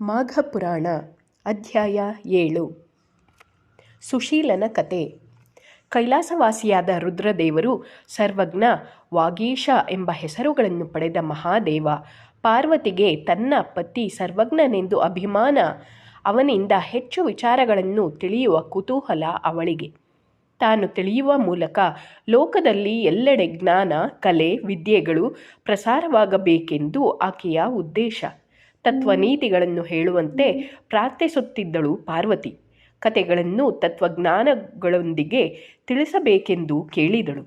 ಮಾಘ ಪುರಾಣ ಅಧ್ಯಾಯ ಏಳು. ಸುಶೀಲನ ಕತೆ. ಕೈಲಾಸವಾಸಿಯಾದ ರುದ್ರದೇವರು ಸರ್ವಜ್ಞ ವಾಗೀಶ ಎಂಬ ಹೆಸರುಗಳನ್ನು ಪಡೆದ ಮಹಾದೇವ ಪಾರ್ವತಿಗೆ ತನ್ನ ಪತಿ ಸರ್ವಜ್ಞನೆಂದು ಅಭಿಮಾನ ಅವನಿಂದ ಹೆಚ್ಚು ವಿಚಾರಗಳನ್ನು ತಿಳಿಯುವ ಕುತೂಹಲ ಅವಳಿಗೆ. ತಾನು ತಿಳಿಯುವ ಮೂಲಕ ಲೋಕದಲ್ಲಿ ಎಲ್ಲೆಡೆ ಜ್ಞಾನ, ಕಲೆ, ವಿದ್ಯೆಗಳು ಪ್ರಸಾರವಾಗಬೇಕೆಂದು ಆಕೆಯ ಉದ್ದೇಶ. ತತ್ವನೀತಿಗಳನ್ನು ಹೇಳುವಂತೆ ಪ್ರಾರ್ಥಿಸುತ್ತಿದ್ದಳು ಪಾರ್ವತಿ. ಕತೆಗಳನ್ನು ತತ್ವಜ್ಞಾನಗಳೊಂದಿಗೆ ತಿಳಿಸಬೇಕೆಂದು ಕೇಳಿದಳು.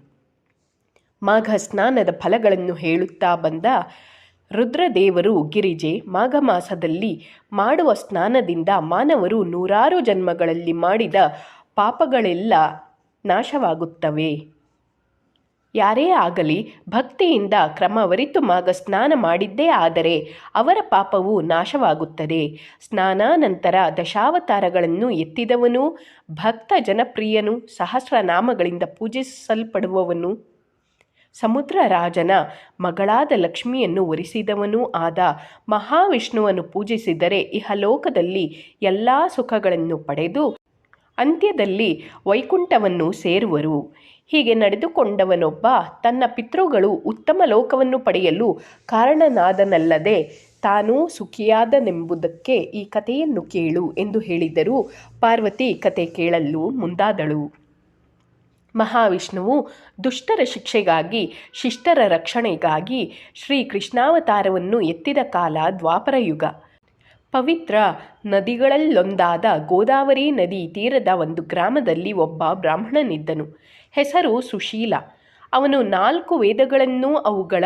ಮಾಘ ಸ್ನಾನದ ಫಲಗಳನ್ನು ಹೇಳುತ್ತಾ ಬಂದ ರುದ್ರದೇವರು ಗಿರಿಜೆ ಮಾಘ ಮಾಸದಲ್ಲಿ ಮಾಡುವ ಸ್ನಾನದಿಂದ ಮಾನವರು ನೂರಾರು ಜನ್ಮಗಳಲ್ಲಿ ಮಾಡಿದ ಪಾಪಗಳೆಲ್ಲ ನಾಶವಾಗುತ್ತವೆ. ಯಾರೇ ಆಗಲಿ ಭಕ್ತಿಯಿಂದ ಕ್ರಮವರಿತು ಮಾಗ ಸ್ನಾನ ಮಾಡಿದ್ದೇ ಆದರೆ ಅವರ ಪಾಪವು ನಾಶವಾಗುತ್ತದೆ. ಸ್ನಾನಾನಂತರ ದಶಾವತಾರಗಳನ್ನು ಎತ್ತಿದವನು, ಭಕ್ತ ಜನಪ್ರಿಯನು, ಸಹಸ್ರನಾಮಗಳಿಂದ ಪೂಜಿಸಲ್ಪಡುವವನು ಸಮುದ್ರ ರಾಜನ ಮಗಳಾದ ಲಕ್ಷ್ಮಿಯನ್ನು ಒರಿಸಿದವನೂ ಆದ ಮಹಾವಿಷ್ಣುವನ್ನು ಪೂಜಿಸಿದರೆ ಇಹಲೋಕದಲ್ಲಿ ಎಲ್ಲ ಸುಖಗಳನ್ನು ಪಡೆದು ಅಂತ್ಯದಲ್ಲಿ ವೈಕುಂಠವನ್ನು ಸೇರುವರು. ಹೀಗೆ ನಡೆದುಕೊಂಡವನೊಬ್ಬ ತನ್ನ ಪಿತೃಗಳು ಉತ್ತಮ ಲೋಕವನ್ನು ಪಡೆಯಲು ಕಾರಣನಾದನಲ್ಲದೆ ತಾನೂ ಸುಖಿಯಾದನೆಂಬುದಕ್ಕೆ ಈ ಕಥೆಯನ್ನು ಕೇಳು ಎಂದು ಹೇಳಿದರು. ಪಾರ್ವತಿ ಕತೆ ಕೇಳಲು ಮುಂದಾದಳು. ಮಹಾವಿಷ್ಣುವು ದುಷ್ಟರ ಶಿಕ್ಷೆಗಾಗಿ, ಶಿಷ್ಟರ ರಕ್ಷಣೆಗಾಗಿ ಶ್ರೀ ಕೃಷ್ಣಾವತಾರವನ್ನು ಎತ್ತಿದ ಕಾಲ ದ್ವಾಪರ ಯುಗ. ಪವಿತ್ರ ನದಿಗಳಲ್ಲೊಂದಾದ ಗೋದಾವರಿ ನದಿ ತೀರದ ಒಂದು ಗ್ರಾಮದಲ್ಲಿ ಒಬ್ಬ ಬ್ರಾಹ್ಮಣನಿದ್ದನು. ಹೆಸರು ಸುಶೀಲ. ಅವನು ನಾಲ್ಕು ವೇದಗಳನ್ನೂ ಅವುಗಳ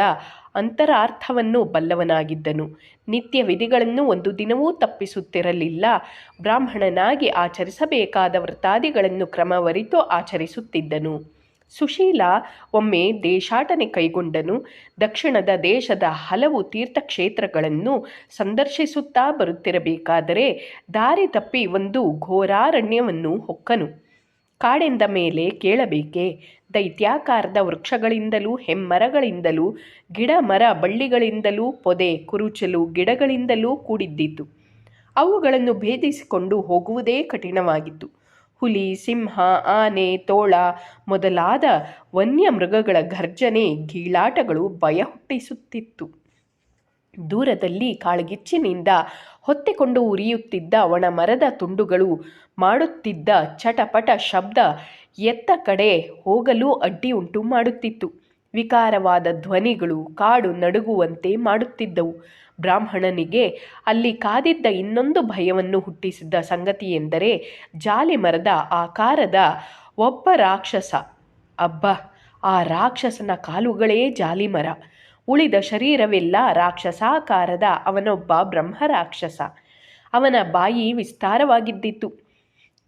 ಅಂತರಾರ್ಥವನ್ನು ಬಲ್ಲವನಾಗಿದ್ದನು. ನಿತ್ಯ ವಿಧಿಗಳನ್ನು ಒಂದು ದಿನವೂ ತಪ್ಪಿಸುತ್ತಿರಲಿಲ್ಲ. ಬ್ರಾಹ್ಮಣನಾಗಿ ಆಚರಿಸಬೇಕಾದ ವ್ರತಾದಿಗಳನ್ನು ಕ್ರಮವರಿತು ಆಚರಿಸುತ್ತಿದ್ದನು. ಸುಶೀಲ ಒಮ್ಮೆ ದೇಶಾಟನೆ ಕೈಗೊಂಡನು. ದಕ್ಷಿಣದ ದೇಶದ ಹಲವು ತೀರ್ಥಕ್ಷೇತ್ರಗಳನ್ನು ಸಂದರ್ಶಿಸುತ್ತಾ ಬರುತ್ತಿರಬೇಕಾದರೆ ದಾರಿ ತಪ್ಪಿ ಒಂದು ಘೋರಾರಣ್ಯವನ್ನು ಹೊಕ್ಕನು. ಕಾಡೆಂದ ಮೇಲೆ ಕೇಳಬೇಕೆ? ದೈತ್ಯಾಕಾರದ ವೃಕ್ಷಗಳಿಂದಲೂ, ಹೆಮ್ಮರಗಳಿಂದಲೂ ಗಿಡ ಮರ ಬಳ್ಳಿಗಳಿಂದಲೂ, ಪೊದೆ, ಕುರುಚಲು ಗಿಡಗಳಿಂದಲೂ ಕೂಡಿದ್ದಿತು. ಅವುಗಳನ್ನು ಭೇದಿಸಿಕೊಂಡು ಹೋಗುವುದೇ ಕಠಿಣವಾಗಿತ್ತು. ಹುಲಿ, ಸಿಂಹ, ಆನೆ, ತೋಳ ಮೊದಲಾದ ವನ್ಯ ಮೃಗಗಳ ಘರ್ಜನೆ, ಗೀಳಾಟಗಳು ಭಯ ಹುಟ್ಟಿಸುತ್ತಿತ್ತು ದೂರದಲ್ಲಿ ಕಾಳ್ಗಿಚ್ಚಿನಿಂದ ಹೊತ್ತಿಕೊಂಡು ಉರಿಯುತ್ತಿದ್ದ ಒಣ ಮರದ ತುಂಡುಗಳು ಮಾಡುತ್ತಿದ್ದ ಚಟಪಟ ಶಬ್ದ ಎತ್ತ ಕಡೆ ಹೋಗಲು ಅಡ್ಡಿ ಉಂಟು ಮಾಡುತ್ತಿತ್ತು. ವಿಕಾರವಾದ ಧ್ವನಿಗಳು ಕಾಡು ನಡುಗುವಂತೆ ಮಾಡುತ್ತಿದ್ದವು. ಬ್ರಾಹ್ಮಣನಿಗೆ ಅಲ್ಲಿ ಕಾದಿದ್ದ ಇನ್ನೊಂದು ಭಯವನ್ನು ಹುಟ್ಟಿಸಿದ್ದ ಸಂಗತಿಯೆಂದರೆ ಜಾಲಿ ಮರದ ಆಕಾರದ ಒಬ್ಬ ರಾಕ್ಷಸ. ಅಬ್ಬ, ಆ ರಾಕ್ಷಸನ ಕಾಲುಗಳೇ ಜಾಲಿ ಮರ. ಉಳಿದ ಶರೀರವೆಲ್ಲ ರಾಕ್ಷಸಾಕಾರದ ಅವನೊಬ್ಬ ಬ್ರಹ್ಮ ರಾಕ್ಷಸ ಅವನ ಬಾಯಿ ವಿಸ್ತಾರವಾಗಿದ್ದಿತ್ತು.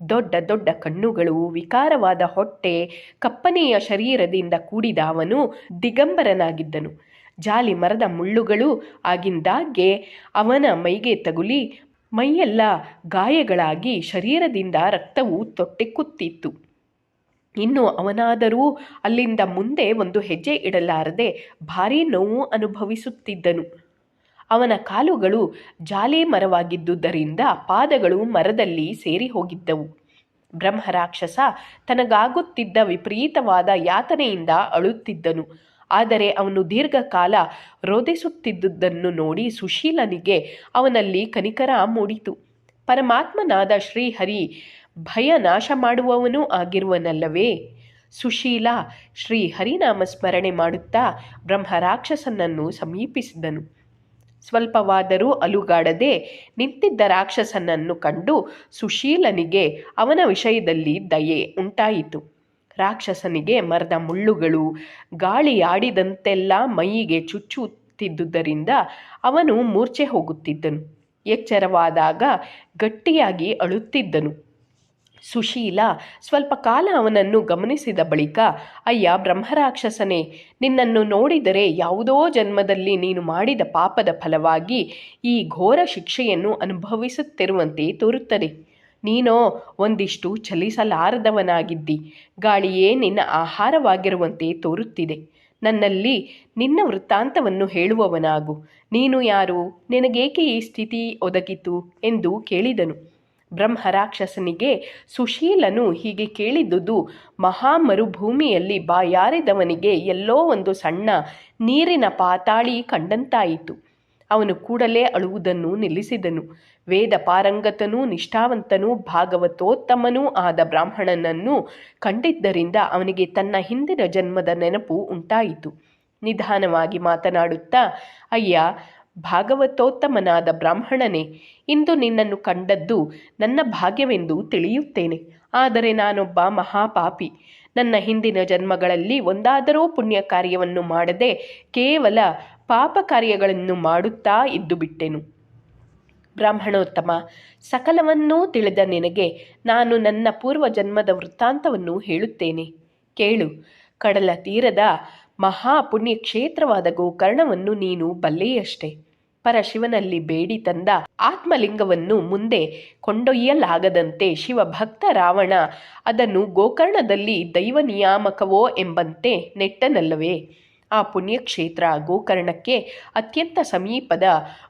ದೊಡ್ಡ ದೊಡ್ಡ ಕಣ್ಣುಗಳು, ವಿಕಾರವಾದ ಹೊಟ್ಟೆ, ಕಪ್ಪನೆಯ ಶರೀರದಿಂದ ಕೂಡಿದ ಅವನು ದಿಗಂಬರನಾಗಿದ್ದನು. ಜಾಲಿ ಮರದ ಮುಳ್ಳುಗಳು ಆಗಿಂದಾಗ್ಗೆ ಅವನ ಮೈಗೆ ತಗುಲಿ, ಮೈಯೆಲ್ಲ ಗಾಯಗಳಾಗಿ ಶರೀರದಿಂದ ರಕ್ತವು ತೊಟ್ಟೆ ಕುತ್ತಿತ್ತು ಇನ್ನು ಅವನಾದರೂ ಅಲ್ಲಿಂದ ಮುಂದೆ ಒಂದು ಹೆಜ್ಜೆ ಇಡಲಾರದೆ ಭಾರೀ ನೋವು ಅನುಭವಿಸುತ್ತಿದ್ದನು. ಅವನ ಕಾಲುಗಳು ಜಾಲೆ ಮರವಾಗಿದ್ದುದರಿಂದ ಪಾದಗಳು ಮರದಲ್ಲಿ ಸೇರಿ ಹೋಗಿದ್ದವು. ಬ್ರಹ್ಮರಾಕ್ಷಸ ತನಗಾಗುತ್ತಿದ್ದ ವಿಪರೀತವಾದ ಯಾತನೆಯಿಂದ ಅಳುತ್ತಿದ್ದನು. ಆದರೆ ಅವನು ದೀರ್ಘಕಾಲ ರೋಧಿಸುತ್ತಿದ್ದುದನ್ನು ನೋಡಿ ಸುಶೀಲನಿಗೆ ಅವನಲ್ಲಿ ಕನಿಕರ ಮೂಡಿತು. ಪರಮಾತ್ಮನಾದ ಶ್ರೀಹರಿ ಭಯ ನಾಶ ಮಾಡುವವನೂ ಆಗಿರುವನಲ್ಲವೇ? ಸುಶೀಲ ಶ್ರೀ ಹರಿನಾಮ ಸ್ಮರಣೆ ಮಾಡುತ್ತಾ ಬ್ರಹ್ಮರಾಕ್ಷಸನನ್ನು ಸಮೀಪಿಸಿದನು. ಸ್ವಲ್ಪವಾದರೂ ಅಲುಗಾಡದೆ ನಿಂತಿದ್ದ ರಾಕ್ಷಸನನ್ನು ಕಂಡು ಸುಶೀಲನಿಗೆ ಅವನ ವಿಷಯದಲ್ಲಿ ದಯೆ ಉಂಟಾಯಿತು. ರಾಕ್ಷಸನಿಗೆ ಮರದ ಮುಳ್ಳುಗಳು ಗಾಳಿ ಆಡಿದಂತೆಲ್ಲ ಮೈಯಿಗೆ ಚುಚ್ಚುತ್ತಿದ್ದುದರಿಂದ ಅವನು ಮೂರ್ಛೆ ಹೋಗುತ್ತಿದ್ದನು. ಎಚ್ಚರವಾದಾಗ ಗಟ್ಟಿಯಾಗಿ ಅಳುತ್ತಿದ್ದನು. ಸುಶೀಲ ಸ್ವಲ್ಪ ಕಾಲ ಅವನನ್ನು ಗಮನಿಸಿದ ಬಳಿಕ, ಅಯ್ಯ ಬ್ರಹ್ಮರಾಕ್ಷಸನೇ, ನಿನ್ನನ್ನು ನೋಡಿದರೆ ಯಾವುದೋ ಜನ್ಮದಲ್ಲಿ ನೀನು ಮಾಡಿದ ಪಾಪದ ಫಲವಾಗಿ ಈ ಘೋರ ಶಿಕ್ಷೆಯನ್ನು ಅನುಭವಿಸುತ್ತಿರುವಂತೆ ತೋರುತ್ತದೆ. ನೀನೋ ಒಂದಿಷ್ಟು ಚಲಿಸಲಾರದವನಾಗಿದ್ದಿ. ಗಾಳಿಯೇ ನಿನ್ನ ಆಹಾರವಾಗಿರುವಂತೆ ತೋರುತ್ತಿದೆ. ನನ್ನಲ್ಲಿ ನಿನ್ನ ವೃತ್ತಾಂತವನ್ನು ಹೇಳುವವನಾಗು. ನೀನು ಯಾರು? ನಿನಗೇಕೆ ಈ ಸ್ಥಿತಿ ಒದಗಿತು? ಎಂದು ಕೇಳಿದನು. ಬ್ರಹ್ಮರಾಕ್ಷಸನಿಗೆ ಸುಶೀಲನು ಹೀಗೆ ಕೇಳಿದ್ದುದು ಮಹಾಮರುಭೂಮಿಯಲ್ಲಿ ಬಾಯಾರಿದವನಿಗೆ ಎಲ್ಲೋ ಒಂದು ಸಣ್ಣ ನೀರಿನ ಪಾತಾಳಿ ಕಂಡಂತಾಯಿತು. ಅವನು ಕೂಡಲೇ ಅಳುವುದನ್ನು ನಿಲ್ಲಿಸಿದನು. ವೇದ ಪಾರಂಗತನೂ ನಿಷ್ಠಾವಂತನೂ ಭಾಗವತೋತ್ತಮನೂ ಆದ ಬ್ರಾಹ್ಮಣನನ್ನು ಕಂಡಿದ್ದರಿಂದ ಅವನಿಗೆ ತನ್ನ ಹಿಂದಿನ ಜನ್ಮದ ನೆನಪು ಉಂಟಾಯಿತು. ನಿಧಾನವಾಗಿ ಮಾತನಾಡುತ್ತಾ, ಅಯ್ಯ ಭಾಗವತೋತ್ತಮನಾದ ಬ್ರಾಹ್ಮಣನೇ, ಇಂದು ನಿನ್ನನ್ನು ಕಂಡದ್ದು ನನ್ನ ಭಾಗ್ಯವೆಂದು ತಿಳಿಯುತ್ತೇನೆ. ಆದರೆ ನಾನೊಬ್ಬ ಮಹಾಪಾಪಿ. ನನ್ನ ಹಿಂದಿನ ಜನ್ಮಗಳಲ್ಲಿ ಒಂದಾದರೂ ಪುಣ್ಯ ಕಾರ್ಯವನ್ನು ಮಾಡದೆ ಕೇವಲ ಪಾಪ ಕಾರ್ಯಗಳನ್ನು ಮಾಡುತ್ತಾ ಇದ್ದು ಬಿಟ್ಟೆನು. ಬ್ರಾಹ್ಮಣೋತ್ತಮ, ಸಕಲವನ್ನೂ ತಿಳಿದ ನಿನಗೆ ನಾನು ನನ್ನ ಪೂರ್ವ ಜನ್ಮದ ವೃತ್ತಾಂತವನ್ನು ಹೇಳುತ್ತೇನೆ. ಕೇಳು ಕಡಲ ತೀರದ ಮಹಾ ಪುಣ್ಯಕ್ಷೇತ್ರವಾದ ಗೋಕರ್ಣವನ್ನು ನೀನು ಬಲ್ಲೆಯಷ್ಟೇ. ಪರಶಿವನಲ್ಲಿ ಬೇಡಿ ತಂದ ಆತ್ಮಲಿಂಗವನ್ನು ಮುಂದೆ ಕೊಂಡೊಯ್ಯಲಾಗದಂತೆ ಶಿವಭಕ್ತ ರಾವಣ, ಅದನ್ನು ಗೋಕರ್ಣದಲ್ಲಿ ದೈವ ನಿಯಾಮಕವೋ ಎಂಬಂತೆ ನೆಟ್ಟನಲ್ಲವೇ? ಆ ಪುಣ್ಯಕ್ಷೇತ್ರ ಗೋಕರ್ಣಕ್ಕೆ ಅತ್ಯಂತ ಸಮೀಪದ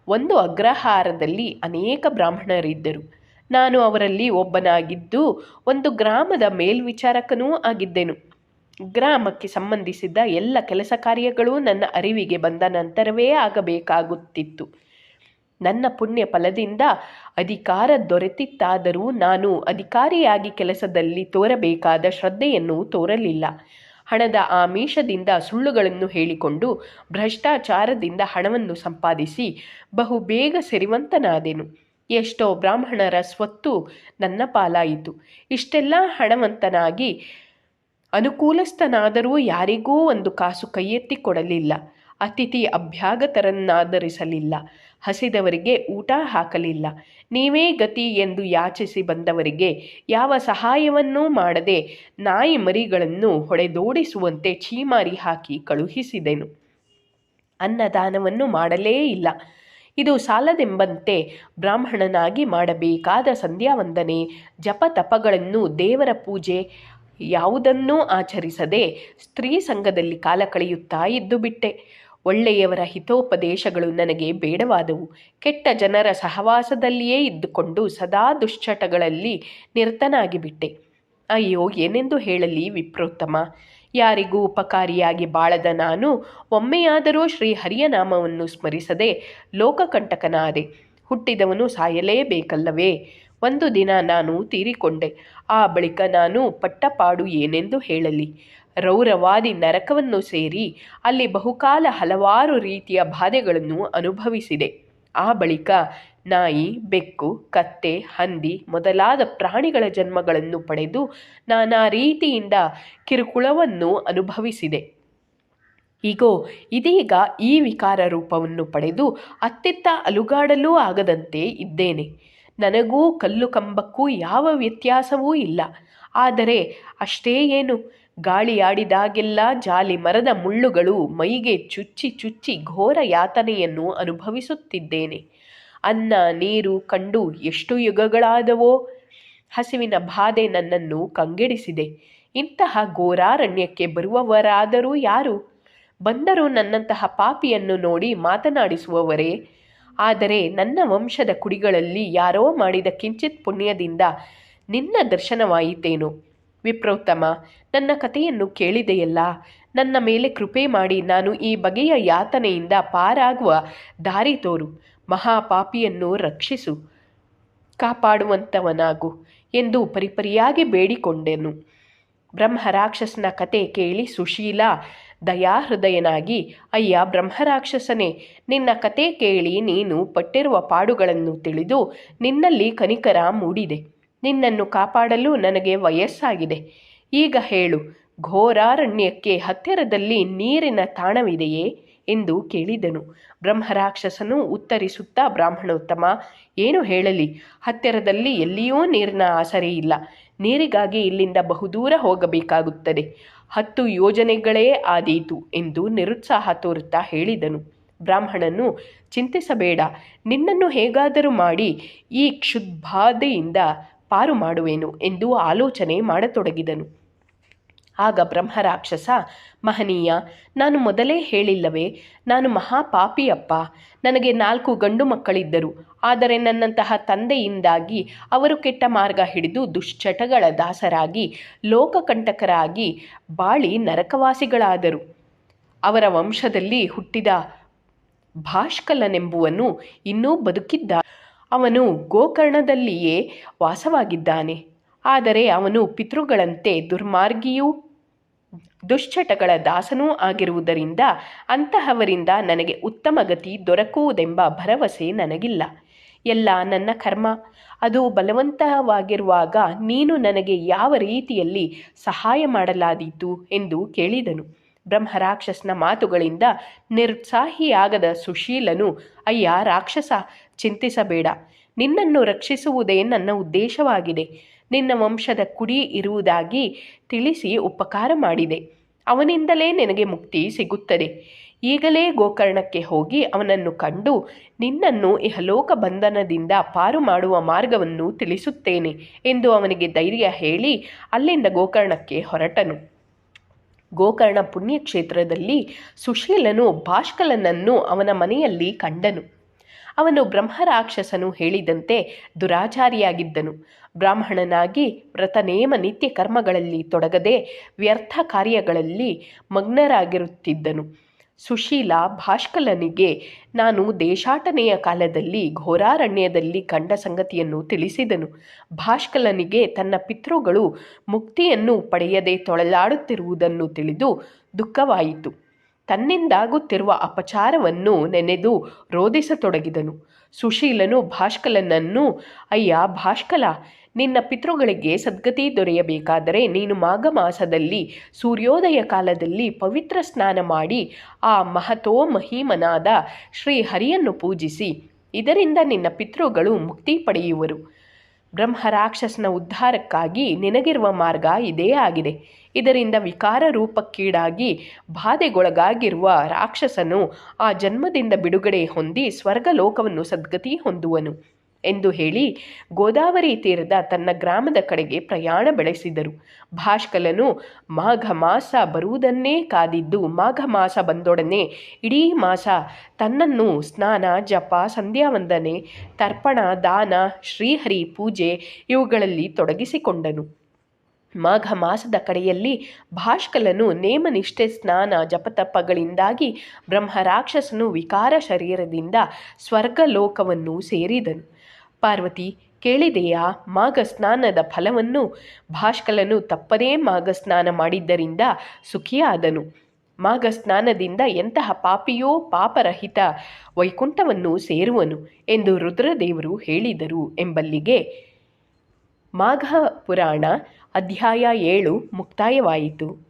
ಒಂದು ಅಗ್ರಹಾರದಲ್ಲಿ ಅನೇಕ ಬ್ರಾಹ್ಮಣರಿದ್ದರು. ನಾನು ಅವರಲ್ಲಿ ಒಬ್ಬನಾಗಿದ್ದು, ಒಂದು ಗ್ರಾಮದ ಮೇಲ್ವಿಚಾರಕನೂ ಆಗಿದ್ದೆನು. ಗ್ರಾಮಕ್ಕೆ ಸಂಬಂಧಿಸಿದ ಎಲ್ಲ ಕೆಲಸ ಕಾರ್ಯಗಳು ನನ್ನ ಅರಿವಿಗೆ ಬಂದ ನಂತರವೇ ಆಗಬೇಕಾಗುತ್ತಿತ್ತು. ನನ್ನ ಪುಣ್ಯ ಫಲದಿಂದ ಅಧಿಕಾರ ದೊರೆತಿತ್ತಾದರೂ ನಾನು ಅಧಿಕಾರಿಯಾಗಿ ಕೆಲಸದಲ್ಲಿ ತೋರಬೇಕಾದ ಶ್ರದ್ಧೆಯನ್ನು ತೋರಲಿಲ್ಲ. ಹಣದ ಆಮಿಷದಿಂದ ಸುಳ್ಳುಗಳನ್ನು ಹೇಳಿಕೊಂಡು ಭ್ರಷ್ಟಾಚಾರದಿಂದ ಹಣವನ್ನು ಸಂಪಾದಿಸಿ ಬಹು ಬೇಗ ಸಿರಿವಂತನಾದೆನು. ಎಷ್ಟೋ ಬ್ರಾಹ್ಮಣರ ಸ್ವತ್ತು ನನ್ನ ಪಾಲಾಯಿತು. ಇಷ್ಟೆಲ್ಲ ಹಣವಂತನಾಗಿ ಅನುಕೂಲಸ್ಥನಾದರೂ ಯಾರಿಗೂ ಒಂದು ಕಾಸು ಕೈಯೆತ್ತಿ ಕೊಡಲಿಲ್ಲ. ಅತಿಥಿ ಅಭ್ಯಾಗತರನ್ನಾದರಿಸಲಿಲ್ಲ ಹಸಿದವರಿಗೆ ಊಟ ಹಾಕಲಿಲ್ಲ. ನೀವೇ ಗತಿ ಎಂದು ಯಾಚಿಸಿ ಬಂದವರಿಗೆ ಯಾವ ಸಹಾಯವನ್ನೂ ಮಾಡದೆ ನಾಯಿ ಮರಿಗಳನ್ನು ಹೊಡೆದೋಡಿಸುವಂತೆ ಛೀಮಾರಿ ಹಾಕಿ ಕಳುಹಿಸಿದೆನು. ಅನ್ನದಾನವನ್ನು ಮಾಡಲೇ ಇಲ್ಲ. ಇದು ಸಾಲದೆಂಬಂತೆ ಬ್ರಾಹ್ಮಣನಾಗಿ ಮಾಡಬೇಕಾದ ಸಂಧ್ಯಾವಂದನೆ ಜಪ ತಪಗಳನ್ನು ದೇವರ ಪೂಜೆ ಯಾವುದನ್ನೂ ಆಚರಿಸದೆ ಸ್ತ್ರೀ ಸಂಘದಲ್ಲಿ ಕಾಲ ಕಳೆಯುತ್ತಾ ಇದ್ದು ಬಿಟ್ಟೆ. ಒಳ್ಳೆಯವರ ಹಿತೋಪದೇಶಗಳು ನನಗೆ ಬೇಡವಾದವು. ಕೆಟ್ಟ ಜನರ ಸಹವಾಸದಲ್ಲಿಯೇ ಇದ್ದುಕೊಂಡು ಸದಾ ದುಶ್ಚಟಗಳಲ್ಲಿ ನಿರತನಾಗಿಬಿಟ್ಟೆ ಅಯ್ಯೋ, ಏನೆಂದು ಹೇಳಲಿ ವಿಪ್ರೋತ್ತಮ. ಯಾರಿಗೂ ಉಪಕಾರಿಯಾಗಿ ಬಾಳದ ನಾನು ಒಮ್ಮೆಯಾದರೂ ಶ್ರೀ ಹರಿಯ ನಾಮವನ್ನು ಸ್ಮರಿಸದೆ ಲೋಕಕಂಟಕನಾದೆ. ಹುಟ್ಟಿದವನು ಸಾಯಲೇಬೇಕಲ್ಲವೇ? ಒಂದು ದಿನ ನಾನು ತೀರಿಕೊಂಡೆ. ಆ ಬಳಿಕ ನಾನು ಪಟ್ಟಪಾಡು ಏನೆಂದು ಹೇಳಲಿ. ರೌರವಾದಿ ನರಕವನ್ನು ಸೇರಿ ಅಲ್ಲಿ ಬಹುಕಾಲ ಹಲವಾರು ರೀತಿಯ ಬಾಧೆಗಳನ್ನು ಅನುಭವಿಸಿದೆ. ಆ ಬಳಿಕ ನಾಯಿ, ಬೆಕ್ಕು, ಕತ್ತೆ, ಹಂದಿ ಮೊದಲಾದ ಪ್ರಾಣಿಗಳ ಜನ್ಮಗಳನ್ನು ಪಡೆದು ನಾನಾ ರೀತಿಯಿಂದ ಕಿರುಕುಳವನ್ನು ಅನುಭವಿಸಿದೆ. ಈಗೋ, ಇದೀಗ ಈ ವಿಕಾರ ರೂಪವನ್ನು ಪಡೆದು ಅತ್ತಿತ್ತ ಅಲುಗಾಡಲೂ ಆಗದಂತೆ ಇದ್ದೇನೆ. ನನಗೂ ಕಲ್ಲು ಕಂಬಕ್ಕೂ ಯಾವ ವ್ಯತ್ಯಾಸವೂ ಇಲ್ಲ. ಆದರೆ ಅಷ್ಟೇ ಏನು? ಗಾಳಿಯಾಡಿದಾಗೆಲ್ಲ ಜಾಲಿ ಮರದ ಮುಳ್ಳುಗಳು ಮೈಗೆ ಚುಚ್ಚಿ ಚುಚ್ಚಿ ಘೋರ ಯಾತನೆಯನ್ನು ಅನುಭವಿಸುತ್ತಿದ್ದೇನೆ. ಅನ್ನ, ನೀರು ಕಂಡು ಎಷ್ಟು ಯುಗಗಳಾದವೋ? ಹಸಿವಿನ ಬಾಧೆ ನನ್ನನ್ನು ಕಂಗೆಡಿಸಿದೆ. ಇಂತಹ ಘೋರಾರಣ್ಯಕ್ಕೆ ಬರುವವರಾದರೂ ಯಾರು? ಬಂದರೂ ನನ್ನಂತಹ ಪಾಪಿಯನ್ನು ನೋಡಿ ಮಾತನಾಡಿಸುವವರೇ ಆದರೆ ನನ್ನ ವಂಶದ ಕುಡಿಗಳಲ್ಲಿ ಯಾರೋ ಮಾಡಿದ ಕಿಂಚಿತ್ ಪುಣ್ಯದಿಂದ ನಿನ್ನ ದರ್ಶನವಾಯಿತೇನು? ವಿಪ್ರೋತ್ತಮ, ನನ್ನ ಕಥೆಯನ್ನು ಕೇಳಿದೆಯಲ್ಲ? ನನ್ನ ಮೇಲೆ ಕೃಪೆ ಮಾಡಿ ನಾನು ಈ ಬಗೆಯ ಯಾತನೆಯಿಂದ ಪಾರಾಗುವ ದಾರಿ ತೋರು, ಮಹಾಪಾಪಿಯನ್ನು ರಕ್ಷಿಸು ಕಾಪಾಡುವಂಥವನಾಗು ಎಂದು ಪರಿಪರಿಯಾಗಿ ಬೇಡಿಕೊಂಡೆನು. ಬ್ರಹ್ಮ ರಾಕ್ಷಸನ ಕತೆ ಕೇಳಿ ಸುಶೀಲ ದಯಾಹೃದಯನಾಗಿ, ಅಯ್ಯ ಬ್ರಹ್ಮರಾಕ್ಷಸನೇ, ನಿನ್ನ ಕತೆ ಕೇಳಿ ನೀನು ಪಟ್ಟಿರುವ ಪಾಡುಗಳನ್ನು ತಿಳಿದು ನಿನ್ನಲ್ಲಿ ಕನಿಕರ ಮೂಡಿದೆ. ನಿನ್ನನ್ನು ಕಾಪಾಡಲು ನನಗೆ ವಯಸ್ಸಾಗಿದೆ. ಈಗ ಹೇಳು, ಘೋರಾರಣ್ಯಕ್ಕೆ ಹತ್ತಿರದಲ್ಲಿ ನೀರಿನ ತಾಣವಿದೆಯೇ? ಎಂದು ಕೇಳಿದನು. ಬ್ರಹ್ಮರಾಕ್ಷಸನು ಉತ್ತರಿಸುತ್ತಾ, ಬ್ರಾಹ್ಮಣೋತ್ತಮ, ಏನು ಹೇಳಲಿ? ಹತ್ತಿರದಲ್ಲಿ ಎಲ್ಲಿಯೂ ನೀರಿನ ಆಸರೆ ಇಲ್ಲ ನೀರಿಗಾಗಿ ಇಲ್ಲಿಂದ ಬಹುದೂರ ಹೋಗಬೇಕಾಗುತ್ತದೆ. ಹತ್ತು ಯೋಜನೆಗಳೇ ಆದೀತು ಎಂದು ನಿರುತ್ಸಾಹ ತೋರುತ್ತಾ ಹೇಳಿದನು. ಬ್ರಾಹ್ಮಣನು, ಚಿಂತಿಸಬೇಡ, ನಿನ್ನನ್ನು ಹೇಗಾದರೂ ಮಾಡಿ ಈ ಕ್ಷುದ್ಬಾಧೆಯಿಂದ ಪಾರು ಮಾಡುವೆನು ಎಂದು ಆಲೋಚನೆ ಮಾಡತೊಡಗಿದನು. ಆಗ ಬ್ರಹ್ಮರಾಕ್ಷಸ, ಮಹನೀಯ, ನಾನು ಮೊದಲೇ ಹೇಳಿಲ್ಲವೇ, ನಾನು ಮಹಾಪಾಪಿಯಪ್ಪ. ನನಗೆ ನಾಲ್ಕು ಗಂಡು ಮಕ್ಕಳಿದ್ದರು. ಆದರೆ ನನ್ನಂತಹ ತಂದೆಯಿಂದಾಗಿ ಅವರು ಕೆಟ್ಟ ಮಾರ್ಗ ಹಿಡಿದು ದುಶ್ಚಟಗಳ ದಾಸರಾಗಿ, ಲೋಕಕಂಟಕರಾಗಿ ಬಾಳಿ ನರಕವಾಸಿಗಳಾದರು. ಅವರ ವಂಶದಲ್ಲಿ ಹುಟ್ಟಿದ ಭಾಷ್ಕಲನೆಂಬುವನು ಇನ್ನೂ ಬದುಕಿದ್ದ, ಅವನು ಗೋಕರ್ಣದಲ್ಲಿಯೇ ವಾಸವಾಗಿದ್ದಾನೆ. ಆದರೆ ಅವನು ಪಿತೃಗಳಂತೆ ದುರ್ಮಾರ್ಗಿಯೂ ದುಶ್ಚಟಗಳ ದಾಸನೂ ಆಗಿರುವುದರಿಂದ ಅಂತಹವರಿಂದ ನನಗೆ ಉತ್ತಮ ಗತಿ ದೊರಕುವುದೆಂಬ ಭರವಸೆ ನನಗಿಲ್ಲ. ಎಲ್ಲ ನನ್ನ ಕರ್ಮ. ಅದು ಬಲವಂತವಾಗಿರುವಾಗ ನೀನು ನನಗೆ ಯಾವ ರೀತಿಯಲ್ಲಿ ಸಹಾಯ ಮಾಡಲಾದೀತು ಎಂದು ಕೇಳಿದನು. ಬ್ರಹ್ಮರಾಕ್ಷಸನ ಮಾತುಗಳಿಂದ ನಿರುತ್ಸಾಹಿಯಾಗದ ಸುಶೀಲನು, ಅಯ್ಯ ರಾಕ್ಷಸ, ಚಿಂತಿಸಬೇಡ. ನಿನ್ನನ್ನು ರಕ್ಷಿಸುವುದೇ ನನ್ನ ಉದ್ದೇಶವಾಗಿದೆ. ನಿನ್ನ ವಂಶದ ಕುಡಿ ಇರುವುದಾಗಿ ತಿಳಿಸಿ ಉಪಕಾರ ಮಾಡಿದೆ. ಅವನಿಂದಲೇ ನಿನಗೆ ಮುಕ್ತಿ ಸಿಗುತ್ತದೆ. ಈಗಲೇ ಗೋಕರ್ಣಕ್ಕೆ ಹೋಗಿ ಅವನನ್ನು ಕಂಡು ನಿನ್ನನ್ನು ಇಹಲೋಕ ಬಂಧನದಿಂದ ಪಾರು ಮಾಡುವ ಮಾರ್ಗವನ್ನು ತಿಳಿಸುತ್ತೇನೆ ಎಂದು ಅವನಿಗೆ ಧೈರ್ಯ ಹೇಳಿ ಅಲ್ಲಿಂದ ಗೋಕರ್ಣಕ್ಕೆ ಹೊರಟನು. ಗೋಕರ್ಣ ಪುಣ್ಯಕ್ಷೇತ್ರದಲ್ಲಿ ಸುಶೀಲನು ಭಾಷ್ಕಲನನ್ನು ಅವನ ಮನೆಯಲ್ಲಿ ಕಂಡನು. ಅವನು ಬ್ರಹ್ಮರಾಕ್ಷಸನು ಹೇಳಿದಂತೆ ದುರಾಚಾರಿಯಾಗಿದ್ದನು. ಬ್ರಾಹ್ಮಣನಾಗಿ ವ್ರತನೇಮ ನಿತ್ಯ ಕರ್ಮಗಳಲ್ಲಿ ತೊಡಗದೆ ವ್ಯರ್ಥ ಕಾರ್ಯಗಳಲ್ಲಿ ಮಗ್ನರಾಗಿರುತ್ತಿದ್ದನು. ಸುಶೀಲ ಭಾಷ್ಕಲನಿಗೆ, ನಾನು ದೇಶಾಟನೆಯ ಕಾಲದಲ್ಲಿ ಘೋರಾರಣ್ಯದಲ್ಲಿ ಕಂಡ ಸಂಗತಿಯನ್ನು ತಿಳಿಸಿದನು. ಭಾಷ್ಕಲನಿಗೆ ತನ್ನ ಪಿತೃಗಳು ಮುಕ್ತಿಯನ್ನು ಪಡೆಯದೆ ತೊಳಲಾಡುತ್ತಿರುವುದನ್ನು ತಿಳಿದು ದುಃಖವಾಯಿತು. ತನ್ನಿಂದಾಗುತ್ತಿರುವ ಅಪಚಾರವನ್ನು ನೆನೆದು ರೋಧಿಸತೊಡಗಿದನು. ಸುಶೀಲನು ಭಾಷ್ಕಲನನ್ನು, ಅಯ್ಯ ಭಾಷ್ಕಲ, ನಿನ್ನ ಪಿತೃಗಳಿಗೆ ಸದ್ಗತಿ ದೊರೆಯಬೇಕಾದರೆ ನೀನು ಮಾಘ ಮಾಸದಲ್ಲಿ ಸೂರ್ಯೋದಯ ಕಾಲದಲ್ಲಿ ಪವಿತ್ರ ಸ್ನಾನ ಮಾಡಿ, ಆ ಮಹತೋ ಮಹಿಮನಾದ ಶ್ರೀಹರಿಯನ್ನು ಪೂಜಿಸಿ, ಇದರಿಂದ ನಿನ್ನ ಪಿತೃಗಳು ಮುಕ್ತಿ ಪಡೆಯುವರು. ಬ್ರಹ್ಮರಾಕ್ಷಸನ ಉದ್ಧಾರಕ್ಕಾಗಿ ನಿನಗಿರುವ ಮಾರ್ಗ ಇದೇ ಆಗಿದೆ. ಇದರಿಂದ ವಿಕಾರ ರೂಪಕ್ಕೀಡಾಗಿ ಬಾಧೆಗೊಳಗಾಗಿರುವ ರಾಕ್ಷಸನು ಆ ಜನ್ಮದಿಂದ ಬಿಡುಗಡೆ ಹೊಂದಿ ಸ್ವರ್ಗಲೋಕವನ್ನು ಸದ್ಗತಿ ಹೊಂದುವನು. ಎಂದು ಹೇಳಿ ಗೋದಾವರಿ ತೀರದ ತನ್ನ ಗ್ರಾಮದ ಕಡೆಗೆ ಪ್ರಯಾಣ ಬೆಳೆಸಿದರು. ಭಾಷ್ಕಲನು, ಮಾಘ ಮಾಸ ಬರುವುದನ್ನೇ ಕಾದಿದ್ದು ಮಾಘ ಮಾಸ ಬಂದೊಡನೆ ಇಡೀ ಮಾಸ ತನ್ನನ್ನು ಸ್ನಾನ, ಜಪ, ಸಂಧ್ಯಾವಂದನೆ, ತರ್ಪಣ, ದಾನ, ಶ್ರೀಹರಿ ಪೂಜೆ ಇವುಗಳಲ್ಲಿ ತೊಡಗಿಸಿಕೊಂಡನು. ಮಾಘ ಮಾಸದ ಕಡೆಯಲ್ಲಿ ಭಾಷ್ಕಲನು ನೇಮನಿಷ್ಠೆ ಸ್ನಾನ ಜಪತಪಗಳಿಂದಾಗಿ ಬ್ರಹ್ಮರಾಕ್ಷಸನು ವಿಕಾರ ಶರೀರದಿಂದ ಸ್ವರ್ಗಲೋಕವನ್ನು ಸೇರಿದನು. ಪಾರ್ವತಿ, ಕೇಳಿದೆಯಾ? ಮಾಘ ಸ್ನಾನದ ಫಲವನ್ನು? ಭಾಷ್ಕಲನು ತಪ್ಪದೇ ಮಾಘ ಸ್ನಾನ ಮಾಡಿದ್ದರಿಂದ ಸುಖಿಯಾದನು. ಮಾಘ ಸ್ನಾನದಿಂದ ಎಂತಹ ಪಾಪಿಯೋ ಪಾಪರಹಿತ ವೈಕುಂಠವನ್ನು ಸೇರುವನು ಎಂದು ರುದ್ರದೇವರು ಹೇಳಿದರು ಎಂಬಲ್ಲಿಗೆ ಮಾಘ ಪುರಾಣ ಅಧ್ಯಾಯ ಏಳು ಮುಕ್ತಾಯವಾಯಿತು.